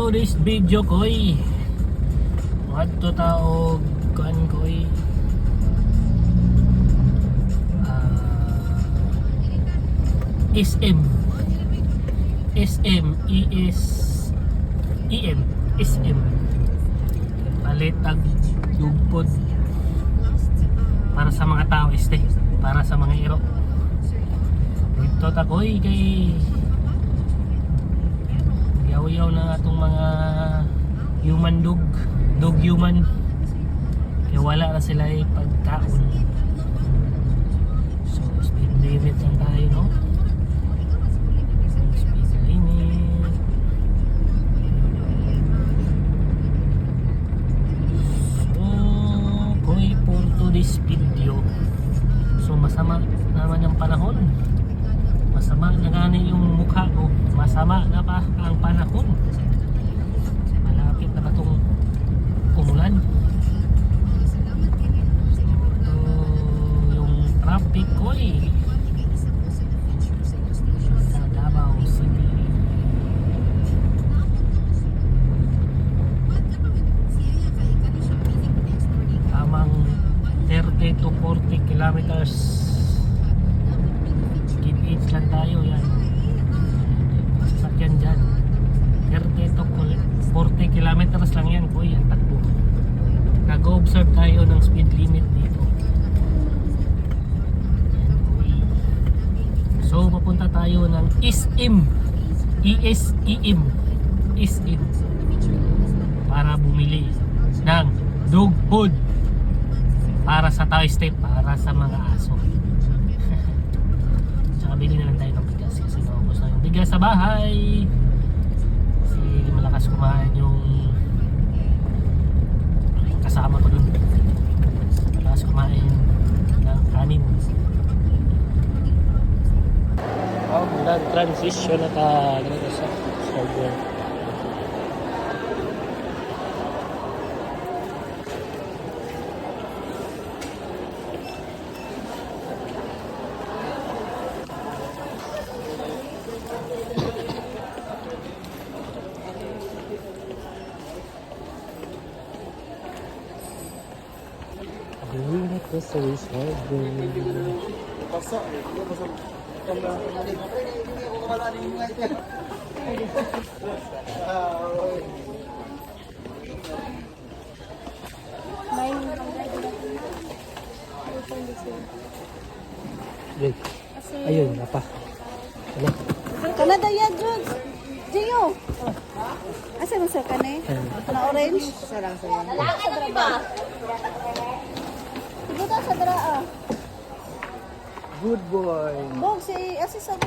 today's video koy. Wadto taog kan koy. Ah, SM. SM ES EM SM. Palitag yugpod para sa mga tao este para sa mga iro dito takoy kay yaw-yaw na atong mga human dog dog human. Kaya wala na sila ay pagkaon so speed limit lang tayo no? Speed limit. So koy for today's video so masama naman yung panahon masama na gani yung mukha ko masama na pa ang panahon? Malapit na ba itong umulan? So yung traffic ko eh sa Davao City. Tamang 30 to 40 kilometers keep it lang tayo yan sasakyan dyan 30 to 40 kilometers lang yan kuya takbo. Nag-observe tayo ng speed limit dito. So papunta tayo ng ISIM ESEM ISIM para bumili ng dog food. Para sa Toy Step para sa mga aso. Tsaka bili na lang tayo ng bigas kasi naubos na yung bigas sa bahay. Kasi malakas kumain yung está transition está regresó software. Que é isso, né? Green. Passar. Yun. Ayun, napa. Ano? Kanada yan, Jud. Gio. Asa mo sa kane? Ayun. Na orange? Sarang sa yan. Lalaki na ba? Sige ta sa dara. Good boy. Si Asi ko